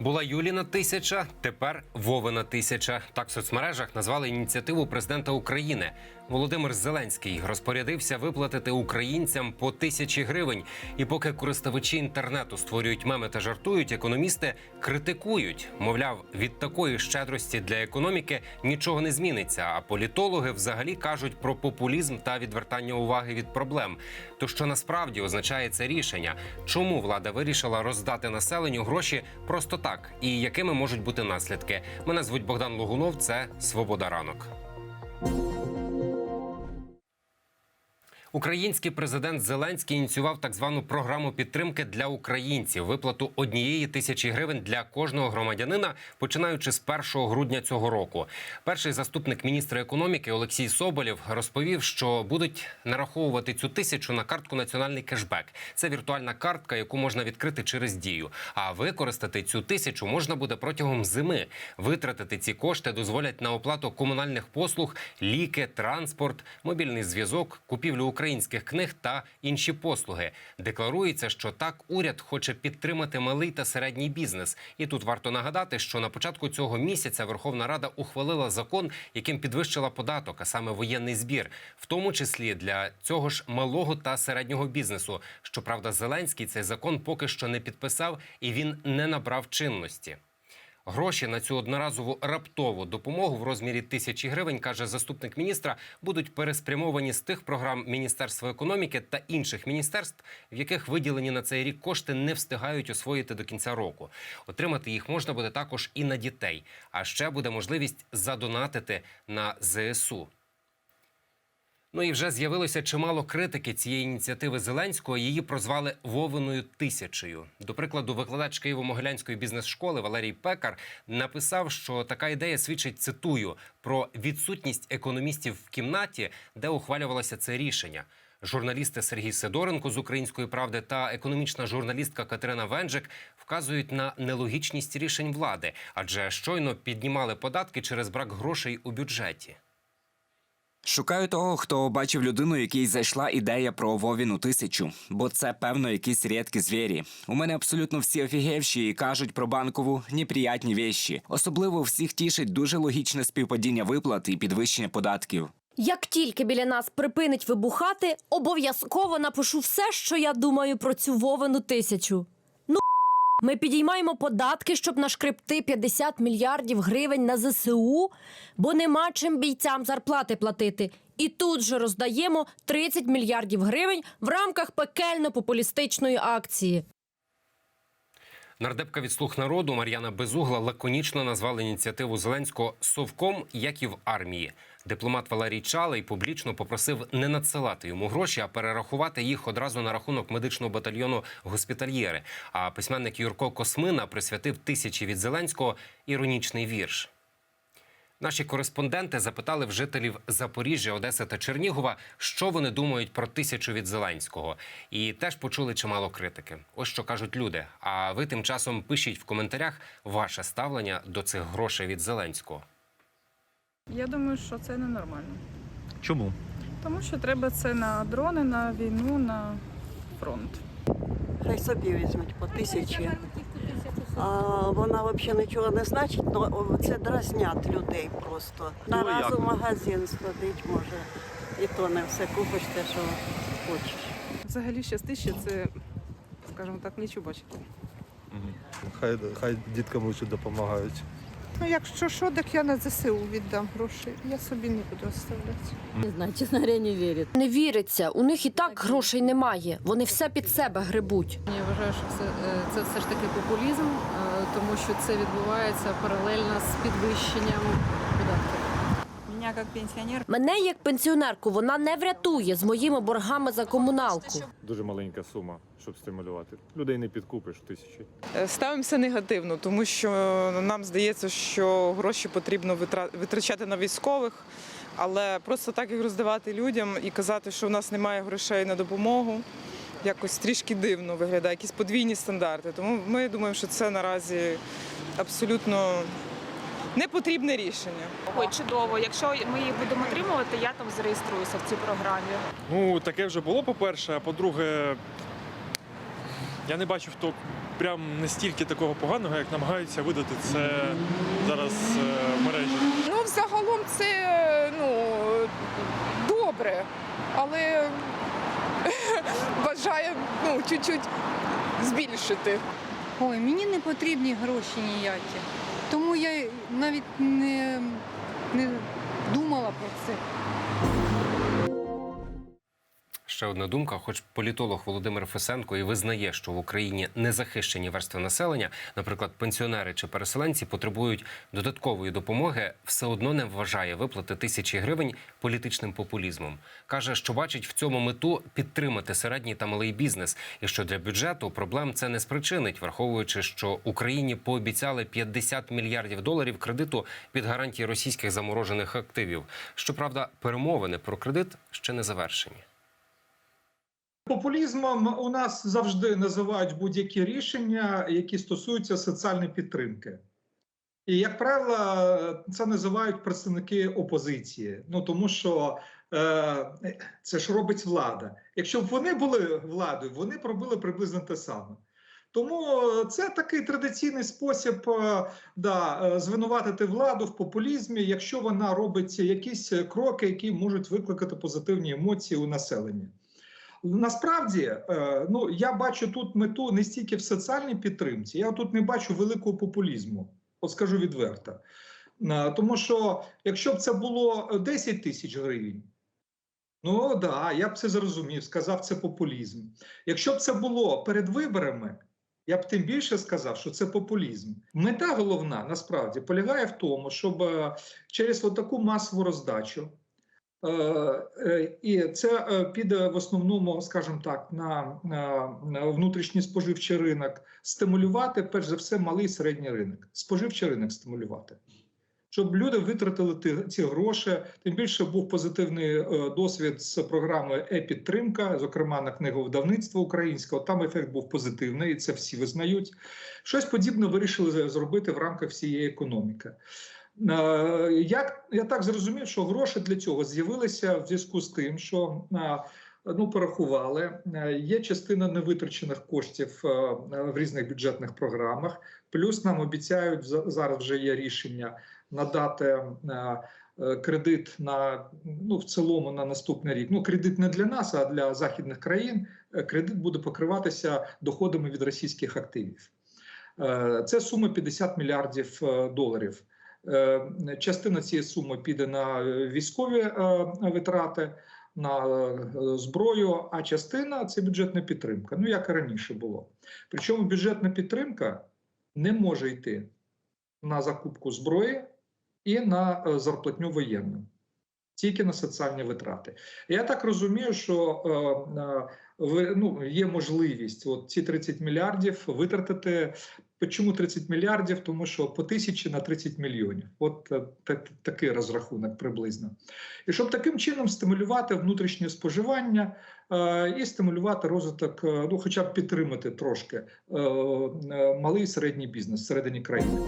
Була Юліна тисяча, тепер Вовина тисяча. Так в соцмережах назвали ініціативу президента України. Володимир Зеленський розпорядився виплатити українцям по тисячі гривень. І поки користувачі інтернету створюють меми та жартують, економісти критикують. Мовляв, від такої щедрості для економіки нічого не зміниться. А політологи взагалі кажуть про популізм та відвертання уваги від проблем. То що насправді означає це рішення? Чому влада вирішила роздати населенню гроші просто так? І якими можуть бути наслідки? Мене звуть Богдан Логунов. Це Свобода ранок. Український президент Зеленський ініціював так звану програму підтримки для українців, виплату однієї тисячі гривень для кожного громадянина, починаючи з 1 грудня цього року. Перший заступник міністра економіки Олексій Соболєв розповів, що будуть нараховувати цю тисячу на картку Національний кешбек. Це віртуальна картка, яку можна відкрити через дію. А використати цю тисячу можна буде протягом зими. Витратити ці кошти дозволять на оплату комунальних послуг, ліки, транспорт, мобільний зв'язок, купівлю українських книг та інші послуги. Декларується, що так уряд хоче підтримати малий та середній бізнес. І тут варто нагадати, що на початку цього місяця Верховна Рада ухвалила закон, яким підвищила податок, а саме воєнний збір, в тому числі для цього ж малого та середнього бізнесу. Щоправда, Зеленський цей закон поки що не підписав і він не набрав чинності. Гроші на цю одноразову раптову допомогу в розмірі тисячі гривень, каже заступник міністра, будуть переспрямовані з тих програм Міністерства економіки та інших міністерств, в яких виділені на цей рік кошти не встигають освоїти до кінця року. Отримати їх можна буде також і на дітей. А ще буде можливість задонатити на ЗСУ. Ну і вже з'явилося чимало критики цієї ініціативи Зеленського. Її прозвали Вовиною тисячею. До прикладу, викладач Києво-Могилянської бізнес-школи Валерій Пекар написав, що така ідея свідчить цитую про відсутність економістів в кімнаті, де ухвалювалося це рішення. Журналісти Сергій Сидоренко з Української правди та економічна журналістка Катерина Венджик вказують на нелогічність рішень влади, адже щойно піднімали податки через брак грошей у бюджеті. Шукаю того, хто бачив людину, якій зайшла ідея про Вовіну тисячу, бо це певно якісь рідкі звірі. У мене абсолютно всі офігевші і кажуть про банкову неприятні вещі. Особливо всіх тішить дуже логічне співпадіння виплат і підвищення податків. Як тільки біля нас припинить вибухати, обов'язково напишу все, що я думаю про цю Вовину тисячу. Ну, ми підіймаємо податки, щоб нашкребти 50 мільярдів гривень на ЗСУ, бо нема чим бійцям зарплати платити. І тут же роздаємо 30 мільярдів гривень в рамках пекельно-популістичної акції. Нардепка від слуг народу Мар'яна Безугла лаконічно назвала ініціативу Зеленського совком, як і в армії. Дипломат Валерій Чалий публічно попросив не надсилати йому гроші, а перерахувати їх одразу на рахунок медичного батальйону госпітальєри. А письменник Юрко Космина присвятив тисячі від Зеленського іронічний вірш. Наші кореспонденти запитали в жителів Запоріжжя, Одеси та Чернігова, що вони думають про тисячу від Зеленського, і теж почули чимало критики. Ось що кажуть люди. А ви тим часом пишіть в коментарях ваше ставлення до цих грошей від Зеленського. Я думаю, що це ненормально. Чому? Тому що треба це на дрони, на війну, на фронт. Хай собі візьмуть по тисячі. А вона взагалі нічого не значить, але це дразнять людей просто. На Ну, у магазин сходить може. І то не все купиш те, що хочеш. Взагалі ще тисячі це, скажімо так, нічого бачити. Хай, хай діткам лучше допомагають. Ну, якщо що, так я на ЗСУ віддам гроші. Я собі не буду оставляти. Не знаю, честно говоря, не верит. Не віриться, у них і так грошей немає. Вони все під себе грибуть. Я вважаю, що це, е, це все ж таки популізм, е, тому що це відбувається паралельно з підвищенням як пенсіонер Мене як пенсіонерку вона не врятує з моїми боргами за комуналку. Дуже маленька сума, щоб стимулювати. Людей не підкупиш тисячі. Е, Ставимося негативно, тому що нам здається, що гроші потрібно витрачати на військових, але просто так їх роздавати людям і казати, що в нас немає грошей на допомогу. Якось трішки дивно виглядає, якісь подвійні стандарти. Тому ми думаємо, що це наразі абсолютно непотрібне рішення. Ой, чудово. Якщо ми їх будемо отримувати, я там зареєструюся в цій програмі. Ну, таке вже було, по-перше, а по-друге, я не бачу в то прям настільки такого поганого, як намагаються видати це зараз е, в мережі. Ну, взагалом це ну, добре, але бажаю ну, чуть-чуть збільшити. Ой, мені не потрібні гроші ніякі. Тому я навіть не, не думала про це. Ще одна думка, хоч політолог Володимир Фесенко і визнає, що в Україні незахищені верстви населення, наприклад, пенсіонери чи переселенці, потребують додаткової допомоги, все одно не вважає виплати тисячі гривень політичним популізмом. каже, що бачить в цьому мету підтримати середній та малий бізнес, і що для бюджету проблем це не спричинить, враховуючи, що Україні пообіцяли 50 мільярдів доларів кредиту під гарантії російських заморожених активів. Щоправда, перемовини про кредит ще не завершені. Популізмом у нас завжди називають будь-які рішення, які стосуються соціальної підтримки. І, як правило, це називають представники опозиції. Ну тому що е, це ж робить влада. Якщо б вони були владою, вони б робили приблизно те саме. Тому це такий традиційний спосіб е, да, е, звинуватити владу в популізмі, якщо вона робить якісь кроки, які можуть викликати позитивні емоції у населення. Насправді, е, ну я бачу тут мету не стільки в соціальній підтримці, я тут не бачу великого популізму. От скажу відверто. Е, Тому що якщо б це було 10 тисяч гривень, ну да, я б це зрозумів, сказав, це популізм. Якщо б це було перед виборами, я б тим більше сказав, що це популізм. Мета головна насправді полягає в тому, щоб е, через таку масову роздачу. Е, е, І це е, піде в основному, скажімо так, на, внутрішній споживчий ринок, стимулювати перш за все малий і середній ринок, споживчий ринок стимулювати, щоб люди витратили ці гроші. Тим більше був позитивний досвід з програмою е-підтримка, зокрема на книговидавництво українського. Там ефект був позитивний, і це всі визнають. Щось подібне вирішили зробити в рамках всієї економіки. Е, Як я так зрозумів, що гроші для цього з'явилися в зв'язку з тим, що е, ну порахували, е, є частина невитрачених коштів в різних бюджетних програмах. Плюс нам обіцяють за- зараз вже є рішення надати кредит на ну в цілому на наступний рік. Ну кредит не для нас, а для західних країн. Кредит буде покриватися доходами від російських активів. Це сума 50 мільярдів доларів. Е, Частина цієї суми піде на е, військові е, витрати, на зброю, а частина це бюджетна підтримка. Ну як і раніше було. Причому бюджетна підтримка не може йти на закупку зброї і на зарплатню воєнним. Тільки на соціальні витрати. Я так розумію, що е, е, ну, є можливість от ці 30 мільярдів витратити. Чому 30 мільярдів? Тому що по тисячі на 30 мільйонів. От е, так, такий розрахунок приблизно. І щоб таким чином стимулювати внутрішнє споживання е, і стимулювати розвиток, е, ну хоча б підтримати трошки е, малий і середній бізнес всередині країни.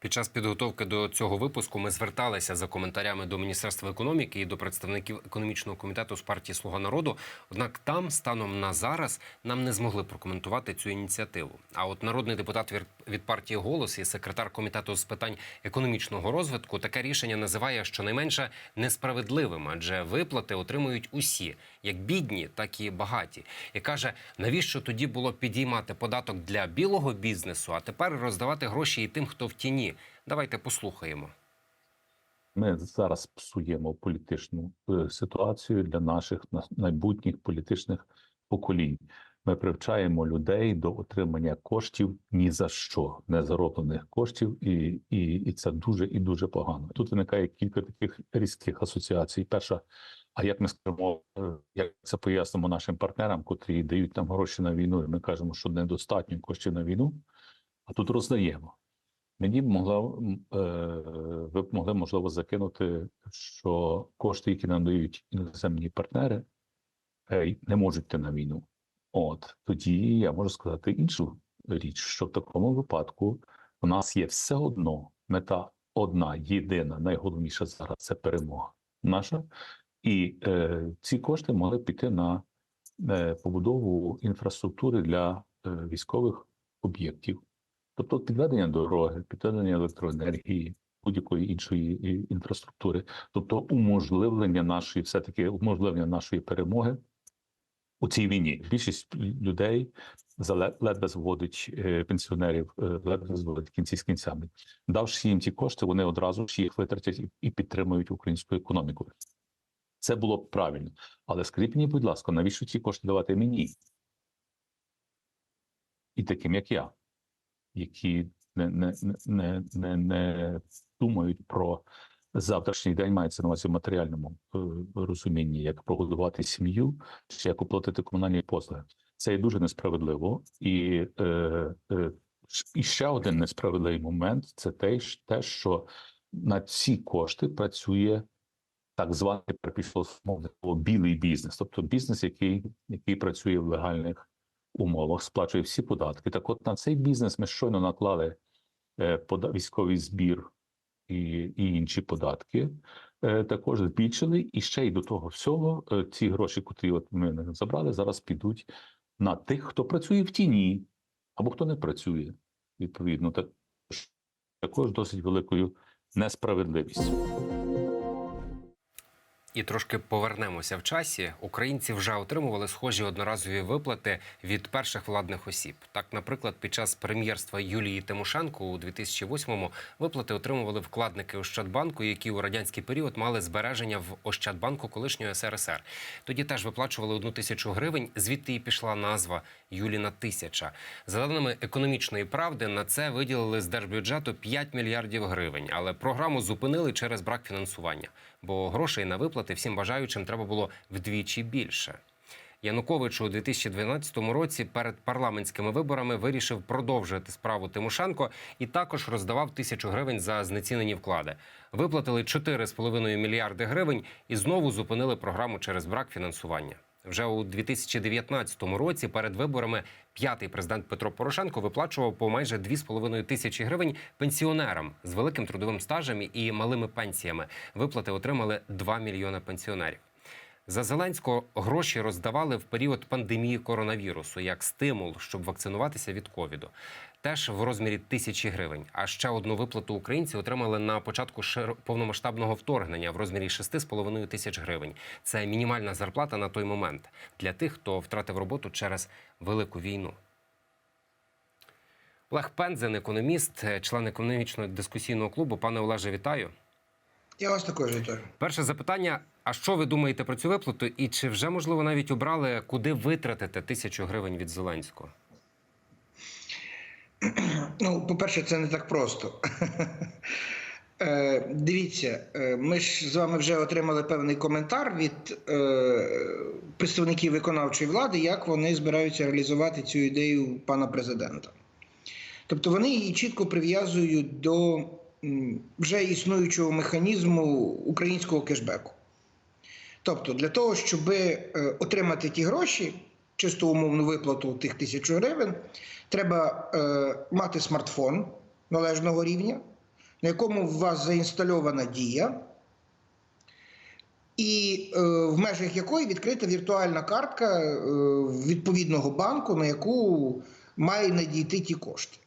Під час підготовки до цього випуску ми зверталися за коментарями до Міністерства економіки і до представників економічного комітету з партії Слуга народу. Однак там, станом на зараз, нам не змогли прокоментувати цю ініціативу. А от народний депутат від- партії Голос і секретар комітету з питань економічного розвитку таке рішення називає щонайменше несправедливим, адже виплати отримують усі, як бідні, так і багаті. І каже, навіщо тоді було підіймати податок для білого бізнесу, а тепер роздавати гроші і тим, хто в тіні. Давайте послухаємо. Ми зараз псуємо політичну е, ситуацію для наших на- майбутніх політичних поколінь. Ми привчаємо людей до отримання коштів ні за що, незароблених коштів, і, і, і це дуже і дуже погано. Тут виникає кілька таких різких асоціацій. Перша, а як ми скажемо, як це пояснимо нашим партнерам, котрі дають нам гроші на війну, і ми кажемо, що недостатньо коштів на війну, а тут роздаємо. Мені б могла е, ви б могли можливо закинути, що кошти, які нам дають іноземні партнери, е, не можуть йти на війну. От тоді я можу сказати іншу річ, що в такому випадку у нас є все одно мета одна, єдина, найголовніша зараз це перемога наша, і е, ці кошти могли піти на е, побудову інфраструктури для е, військових об'єктів, тобто підведення дороги, підведення електроенергії, будь-якої іншої інфраструктури, тобто уможливлення нашої, все таки уможливлення нашої перемоги у цій війні. Більшість людей ледве зводить е, пенсіонерів, е, ледве зводить кінці з кінцями. Давши їм ці кошти, вони одразу ж їх витратять і підтримують українську економіку. Це було б правильно. Але скажіть мені, будь ласка, навіщо ці кошти давати мені? І таким, як я, які не, не, не, не, не думають про завтрашній день, мається на увазі в матеріальному е, розумінні, як прогодувати сім'ю, чи як оплатити комунальні послуги. Це є дуже несправедливо. І, е, е, і ще один несправедливий момент це те, що на ці кошти працює так званий пішло слово, білий бізнес, тобто бізнес, який, який працює в легальних умовах, сплачує всі податки. Так, от на цей бізнес ми щойно наклали е, військовий збір і, і інші податки. Е, також збільшили, і ще й до того всього е, ці гроші, котрі от ми не забрали, зараз підуть на тих, хто працює в тіні, або хто не працює. Відповідно, так також досить великою несправедливістю. І трошки повернемося в часі. Українці вже отримували схожі одноразові виплати від перших владних осіб. Так, наприклад, під час прем'єрства Юлії Тимошенко у 2008-му виплати отримували вкладники Ощадбанку, які у радянський період мали збереження в Ощадбанку колишнього СРСР. Тоді теж виплачували одну тисячу гривень. Звідти і пішла назва Юліна Тисяча. За даними економічної правди, на це виділили з держбюджету 5 мільярдів гривень, але програму зупинили через брак фінансування, бо грошей на виплати всім бажаючим треба було вдвічі більше. Янукович у 2012 році перед парламентськими виборами вирішив продовжити справу Тимошенко і також роздавав тисячу гривень за знецінені вклади. Виплатили 4,5 мільярди гривень і знову зупинили програму через брак фінансування. Вже у 2019 році перед виборами п'ятий президент Петро Порошенко виплачував по майже 2,5 тисячі гривень пенсіонерам з великим трудовим стажем і малими пенсіями. Виплати отримали 2 мільйони пенсіонерів. За Зеленського гроші роздавали в період пандемії коронавірусу як стимул, щоб вакцинуватися від ковіду. Теж в розмірі тисячі гривень. А ще одну виплату українці отримали на початку повномасштабного вторгнення в розмірі 6,5 тисяч гривень. Це мінімальна зарплата на той момент для тих, хто втратив роботу через велику війну. Олег Пензен, економіст, член економічного дискусійного клубу. Пане Олеже, вітаю. Я вас також вітаю. Перше запитання: а що ви думаєте про цю виплату? І чи вже можливо навіть обрали, куди витратити тисячу гривень від Зеленського? Ну, по-перше, це не так просто. Е, Дивіться, е, ми ж з вами вже отримали певний коментар від е, представників виконавчої влади, як вони збираються реалізувати цю ідею пана президента. Тобто вони її чітко прив'язують до вже існуючого механізму українського кешбеку. Тобто, для того, щоб отримати ті гроші, чисто умовну виплату тих тисячу гривень, треба е, мати смартфон належного рівня, на якому у вас заінстальована дія, і е, в межах якої відкрита віртуальна картка е, відповідного банку, на яку має надійти ті кошти.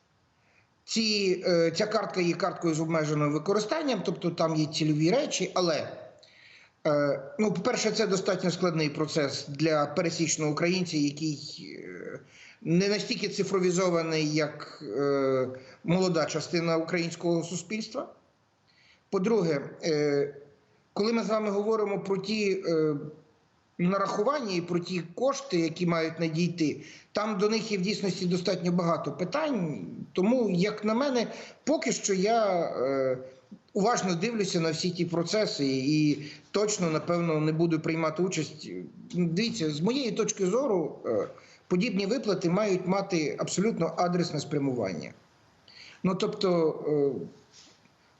Ці, е, ця картка є карткою з обмеженим використанням, тобто там є цільові речі, але Ну, по-перше, це достатньо складний процес для пересічного українця, який е, не настільки цифровізований, як е, молода частина українського суспільства. По-друге, е, коли ми з вами говоримо про ті е, нарахування і про ті кошти, які мають надійти, там до них є в дійсності достатньо багато питань. Тому, як на мене, поки що я. Уважно дивлюся на всі ті процеси і точно, напевно, не буду приймати участь. Дивіться, з моєї точки зору, е, подібні виплати мають мати абсолютно адресне спрямування. Ну тобто, е,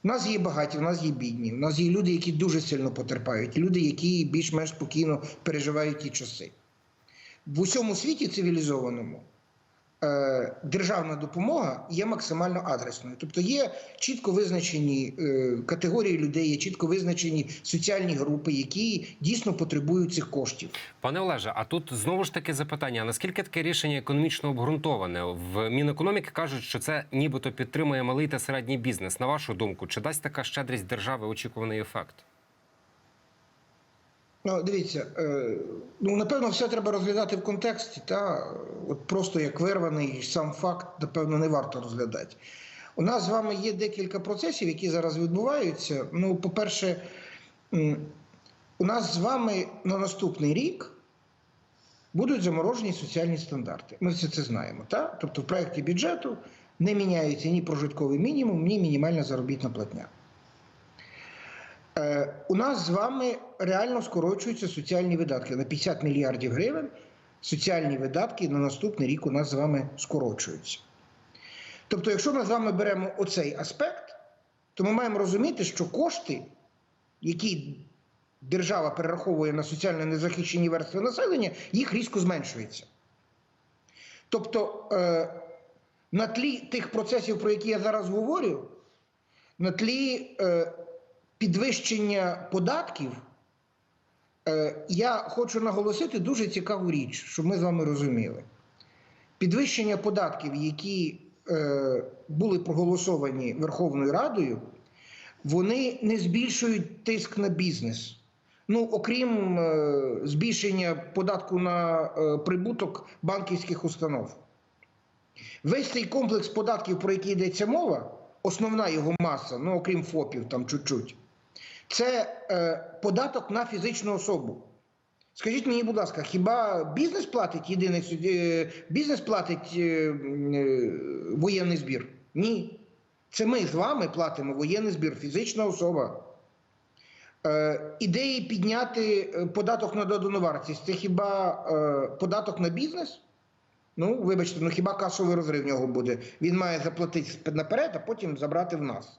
в нас є багаті, в нас є бідні, в нас є люди, які дуже сильно потерпають, люди, які більш-менш спокійно переживають ті часи. В усьому світі цивілізованому державна допомога є максимально адресною. Тобто є чітко визначені е, категорії людей, є чітко визначені соціальні групи, які дійсно потребують цих коштів. Пане Олеже, а тут знову ж таки запитання: наскільки таке рішення економічно обґрунтоване? В Мінекономіки кажуть, що це нібито підтримує малий та середній бізнес. На вашу думку, чи дасть така щедрість держави очікуваний ефект? Ну, дивіться, е, ну напевно, все треба розглядати в контексті. Та от просто як вирваний сам факт, напевно, не варто розглядати. У нас з вами є декілька процесів, які зараз відбуваються. Ну, по-перше, у нас з вами на наступний рік будуть заморожені соціальні стандарти. Ми все це знаємо. Та? Тобто в проєкті бюджету не міняється ні прожитковий мінімум, ні мінімальна заробітна платня. Е, у нас з вами реально скорочуються соціальні видатки на 50 мільярдів гривень. Соціальні видатки на наступний рік у нас з вами скорочуються. Тобто, якщо ми з вами беремо оцей аспект, то ми маємо розуміти, що кошти, які держава перераховує на соціально незахищені верстви населення, їх різко зменшується. Тобто, е, на тлі тих процесів, про які я зараз говорю, на тлі е, підвищення податків, е, я хочу наголосити дуже цікаву річ, щоб ми з вами розуміли. Підвищення податків, які е, були проголосовані Верховною Радою, вони не збільшують тиск на бізнес. Ну, окрім е, збільшення податку на прибуток банківських установ. Весь цей комплекс податків, про який йдеться мова, основна його маса, ну окрім ФОПів, там чуть-чуть, це е, податок на фізичну особу. Скажіть мені, будь ласка, хіба бізнес платить єдиний е, бізнес платить е, е, воєнний збір? Ні. Це ми з вами платимо воєнний збір, фізична особа. Е, ідеї підняти е, податок на додану вартість це хіба е, податок на бізнес? Ну, вибачте, ну хіба касовий розрив в нього буде? Він має заплатити наперед, а потім забрати в нас.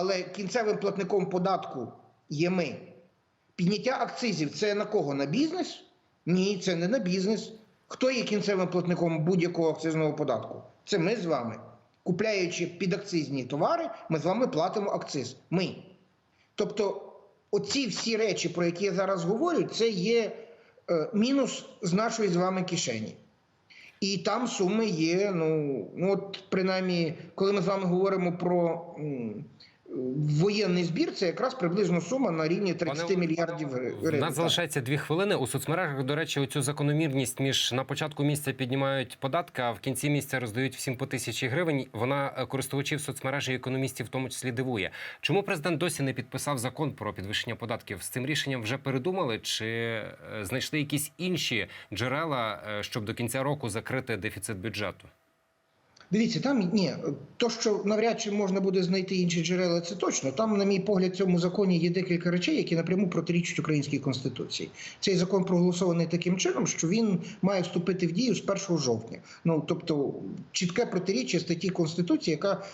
Але кінцевим платником податку є ми. Підняття акцизів це на кого? На бізнес? Ні, це не на бізнес. Хто є кінцевим платником будь-якого акцизного податку? Це ми з вами. Купляючи підакцизні товари, ми з вами платимо акциз. Ми. Тобто, оці всі речі, про які я зараз говорю, це є е, мінус з нашої з вами кишені. І там суми є. Ну, ну от принаймні, коли ми з вами говоримо про м, воєнний збір, це якраз приблизно сума на рівні 30 Пане- мільярдів гри- У нас залишається дві хвилини. У соцмережах, до речі, оцю закономірність між на початку місяця піднімають податки, а в кінці місяця роздають всім по тисячі гривень. Вона е, користувачів соцмережі і економістів в тому числі дивує. Чому президент досі не підписав закон про підвищення податків? З цим рішенням вже передумали чи е, знайшли якісь інші джерела, е, щоб до кінця року закрити дефіцит бюджету? Дивіться, там ні, то, що навряд чи можна буде знайти інші джерела, це точно. Там, на мій погляд, в цьому законі є декілька речей, які напряму протирічать українській конституції. Цей закон проголосований таким чином, що він має вступити в дію з 1 жовтня. Ну тобто, чітке протиріччя статті конституції, яка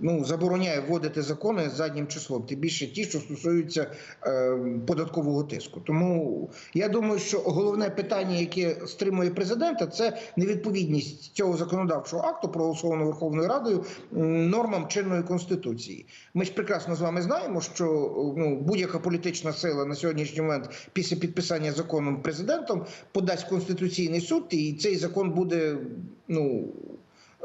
ну забороняє вводити закони заднім числом, тим більше ті, що стосуються е, податкового тиску. Тому я думаю, що головне питання, яке стримує президента, це невідповідність цього законодавчого акту, проголосовано Верховною Радою, нормам чинної конституції. Ми ж прекрасно з вами знаємо, що ну, будь-яка політична сила на сьогоднішній момент після підписання законом президентом подасть конституційний суд, і цей закон буде ну.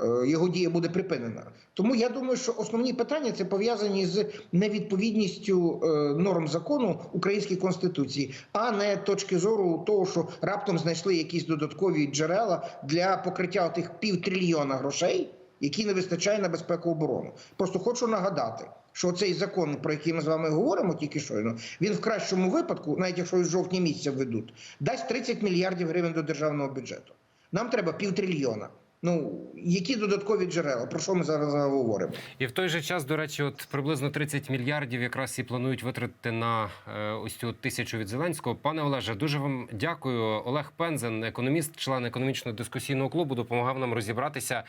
Е, Його дія буде припинена. Тому я думаю, що основні питання це пов'язані з невідповідністю е, норм закону українській конституції, а не точки зору того, що раптом знайшли якісь додаткові джерела для покриття тих півтрильйона грошей, які не вистачає на безпеку оборону. Просто хочу нагадати. Що цей закон, про який ми з вами говоримо тільки щойно, він в кращому випадку, навіть якщо і жовтні місяця введуть, дасть 30 мільярдів гривень до державного бюджету. Нам треба півтрильйона. Ну які додаткові джерела? Про що ми зараз говоримо? І в той же час, до речі, от приблизно 30 мільярдів якраз і планують витратити на е, ось цю тисячу від Зеленського. Пане Олеже, дуже вам дякую. Олег Пензен, економіст, член економічного дискусійного клубу, допомагав нам розібратися,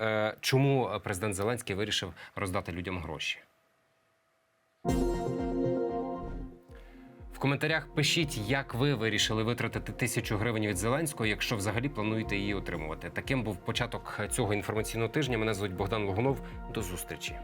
е, чому президент Зеленський вирішив роздати людям гроші. В коментарях пишіть, як ви вирішили витратити тисячу гривень від Зеленського, якщо взагалі плануєте її отримувати. Таким був початок цього інформаційного тижня. Мене звуть Богдан Логунов. До зустрічі.